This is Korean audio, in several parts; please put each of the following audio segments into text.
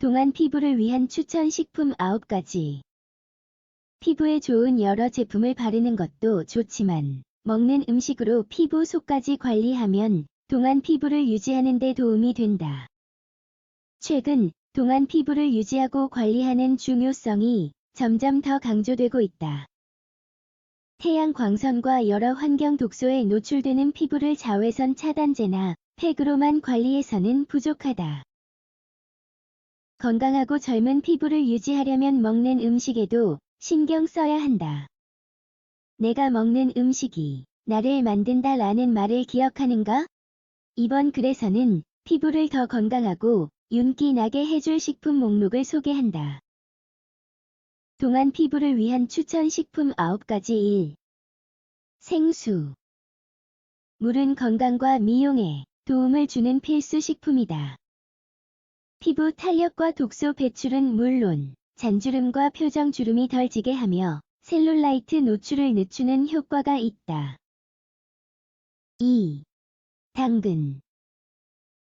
동안 피부를 위한 추천 식품 9가지. 피부에 좋은 여러 제품을 바르는 것도 좋지만 먹는 음식으로 피부 속까지 관리하면 동안 피부를 유지하는 데 도움이 된다. 최근 동안 피부를 유지하고 관리하는 중요성이 점점 더 강조되고 있다. 태양 광선과 여러 환경 독소에 노출되는 피부를 자외선 차단제나 팩으로만 관리해서는 부족하다. 건강하고 젊은 피부를 유지하려면 먹는 음식에도 신경 써야 한다. 내가 먹는 음식이 나를 만든다 라는 말을 기억하는가? 이번 글에서는 피부를 더 건강하고 윤기 나게 해줄 식품 목록을 소개한다. 동안 피부를 위한 추천 식품 9가지 1. 생수 물은 건강과 미용에 도움을 주는 필수 식품이다. 피부 탄력과 독소 배출은 물론 잔주름과 표정 주름이 덜 지게 하며 셀룰라이트 노출을 늦추는 효과가 있다. 2. 당근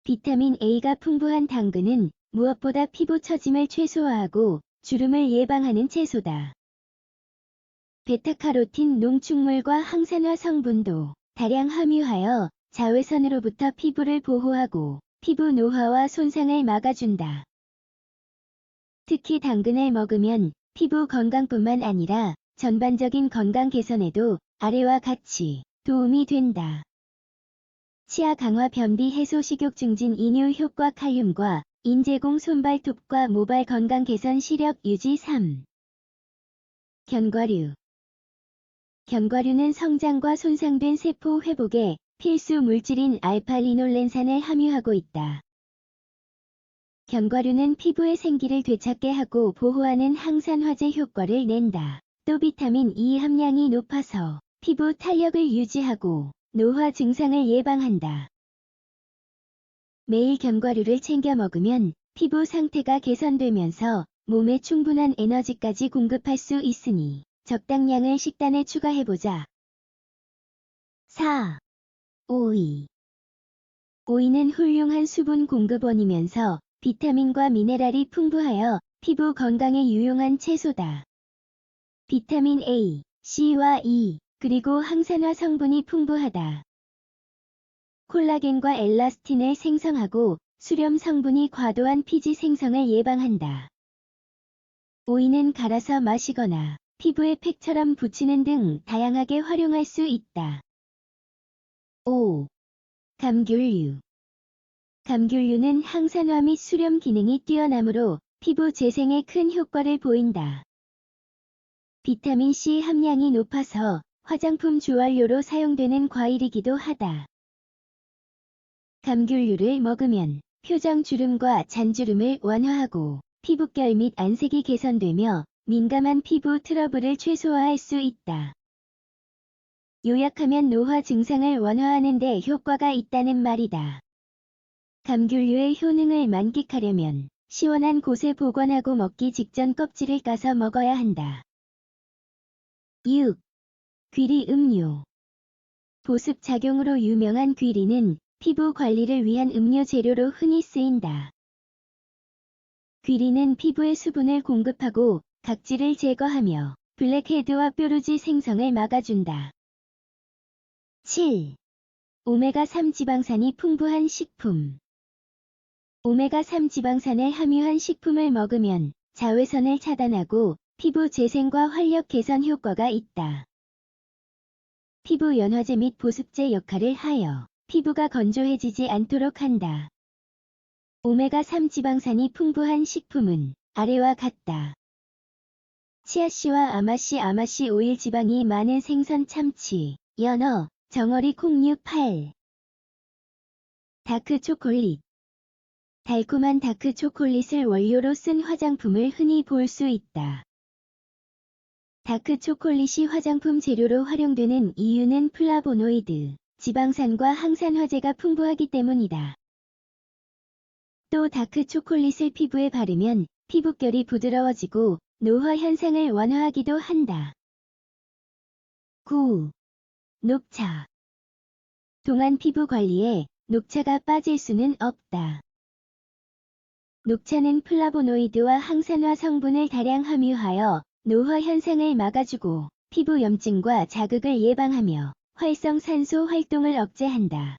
비타민 A가 풍부한 당근은 무엇보다 피부 처짐을 최소화하고 주름을 예방하는 채소다. 베타카로틴 농축물과 항산화 성분도 다량 함유하여 자외선으로부터 피부를 보호하고 피부 노화와 손상을 막아준다. 특히 당근을 먹으면 피부 건강뿐만 아니라 전반적인 건강 개선에도 아래와 같이 도움이 된다. 치아 강화 변비 해소 식욕 증진 이뇨 효과 칼륨과 인제공 손발톱과 모발 건강 개선 시력 유지 3. 견과류 견과류는 성장과 손상된 세포 회복에 필수 물질인 알파리놀렌산을 함유하고 있다. 견과류는 피부의 생기를 되찾게 하고 보호하는 항산화제 효과를 낸다. 또 비타민 E 함량이 높아서 피부 탄력을 유지하고 노화 증상을 예방한다. 매일 견과류를 챙겨 먹으면 피부 상태가 개선되면서 몸에 충분한 에너지까지 공급할 수 있으니 적당량을 식단에 추가해보자. 4. 오이 오이는 훌륭한 수분 공급원이면서 비타민과 미네랄이 풍부하여 피부 건강에 유용한 채소다. 비타민 A, C와 E, 그리고 항산화 성분이 풍부하다. 콜라겐과 엘라스틴을 생성하고 수렴 성분이 과도한 피지 생성을 예방한다. 오이는 갈아서 마시거나 피부에 팩처럼 붙이는 등 다양하게 활용할 수 있다. 5. 감귤류 감귤류는 항산화 및 수렴 기능이 뛰어나므로 피부 재생에 큰 효과를 보인다. 비타민C 함량이 높아서 화장품 주얼료로 사용되는 과일이기도 하다. 감귤류를 먹으면 표정 주름과 잔주름을 완화하고 피부결 및 안색이 개선되며 민감한 피부 트러블을 최소화할 수 있다. 요약하면 노화 증상을 완화하는 데 효과가 있다는 말이다. 감귤류의 효능을 만끽하려면 시원한 곳에 보관하고 먹기 직전 껍질을 까서 먹어야 한다. 6. 귀리 음료 보습 작용으로 유명한 귀리는 피부 관리를 위한 음료 재료로 흔히 쓰인다. 귀리는 피부에 수분을 공급하고 각질을 제거하며 블랙헤드와 뾰루지 생성을 막아준다. 7. 오메가3 지방산이 풍부한 식품 오메가3 지방산을 함유한 식품을 먹으면 자외선을 차단하고 피부 재생과 활력 개선 효과가 있다. 피부 연화제 및 보습제 역할을 하여 피부가 건조해지지 않도록 한다. 오메가3 지방산이 풍부한 식품은 아래와 같다. 치아씨와 아마씨 아마씨 오일 지방이 많은 생선 참치, 연어, 정어리 콩류 8. 다크 초콜릿 달콤한 다크 초콜릿을 원료로 쓴 화장품을 흔히 볼 수 있다. 다크 초콜릿이 화장품 재료로 활용되는 이유는 플라보노이드, 지방산과 항산화제가 풍부하기 때문이다. 또 다크 초콜릿을 피부에 바르면 피부결이 부드러워지고 노화 현상을 완화하기도 한다. 9. 녹차 동안 피부 관리에 녹차가 빠질 수는 없다. 녹차는 플라보노이드와 항산화 성분을 다량 함유하여 노화 현상을 막아주고 피부 염증과 자극을 예방하며 활성산소 활동을 억제한다.